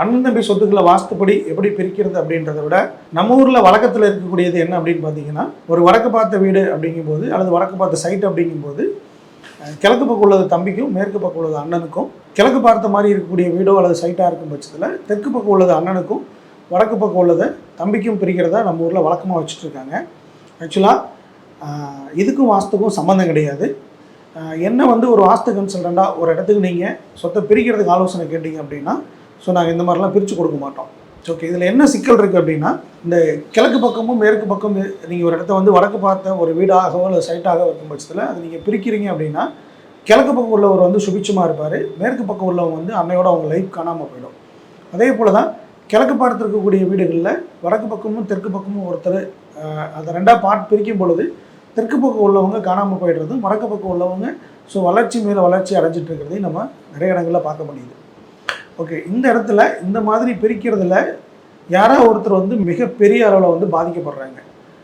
அண்ணன் தம்பி சொத்துக்களை வாஸ்துப்படி எப்படி பிரிக்கிறது அப்படின்றத விட நம்ம ஊரில் வழக்கத்தில் இருக்கக்கூடியது என்ன அப்படின்னு பார்த்தீங்கன்னா ஒரு வடக்கு பார்த்த வீடு அப்படிங்கும்போது அல்லது வடக்கு பார்த்த சைட் அப்படிங்கும்போது கிழக்கு பக்கம் உள்ளது தம்பிக்கும் மேற்கு பக்கம் உள்ளது அண்ணனுக்கும் கிழக்கு பார்த்த மாதிரி இருக்கக்கூடிய வீடோ அல்லது சைட்டாக இருக்கும் பட்சத்தில் தெற்கு பக்கம் உள்ளது அண்ணனுக்கும் வடக்கு பக்கம் உள்ளதை தம்பிக்கும் பிரிக்கிறதா நம்ம ஊரில் வழக்கமாக வச்சுட்ருக்காங்க ஆக்சுவலாக இதுக்கும் வாஸ்துக்கும் சம்மந்தம் கிடையாது. என்ன வந்து ஒரு வாஸ்து கன்சல்டண்ட்டாக ஒரு இடத்துக்கு நீங்கள் சொத்தை பிரிக்கிறதுக்கு ஆலோசனை கேட்டீங்க அப்படின்னா ஸோ நாங்கள் இந்த மாதிரிலாம் பிரித்து கொடுக்க மாட்டோம். ஓகே இதில் என்ன சிக்கல் இருக்குது அப்படின்னா இந்த கிழக்கு பக்கமும் மேற்கு பக்கம் நீங்கள் ஒரு இடத்த வந்து வடக்கு பார்த்த ஒரு வீடாகவோ இல்லை சைட்டாகவோ இருக்கும் பட்சத்தில் அதை நீங்கள் பிரிக்கிறீங்க அப்படின்னா கிழக்கு பக்கம் உள்ளவர் வந்து சுபிச்சமாக இருப்பார். மேற்கு பக்கம் உள்ளவங்க வந்து அன்னையோட அவங்க லைஃப் காணாமல் போயிடும். அதே போல் தான் கிழக்கு பார்த்து இருக்கக்கூடிய வீடுகளில் வடக்கு பக்கமும் தெற்கு பக்கமும் ஒருத்தர் அதை ரெண்டாக பார்ட் பிரிக்கும் பொழுது தெற்கு பக்கம் உள்ளவங்க காணாமல் போயிடுறதும் வடக்கு பக்கம் உள்ளவங்க ஸோ வளர்ச்சி மேலே வளர்ச்சி அடைஞ்சிட்டு இருக்கிறதையும் நம்ம நிறைய இடங்களில் பார்க்க முடியுது. ஓகே இந்த இடத்துல இந்த மாதிரி பிரிக்கிறதுல யாரோ ஒருத்தர் வந்து மிகப்பெரிய அளவில் வந்து பாதிக்கப்படுறாங்க.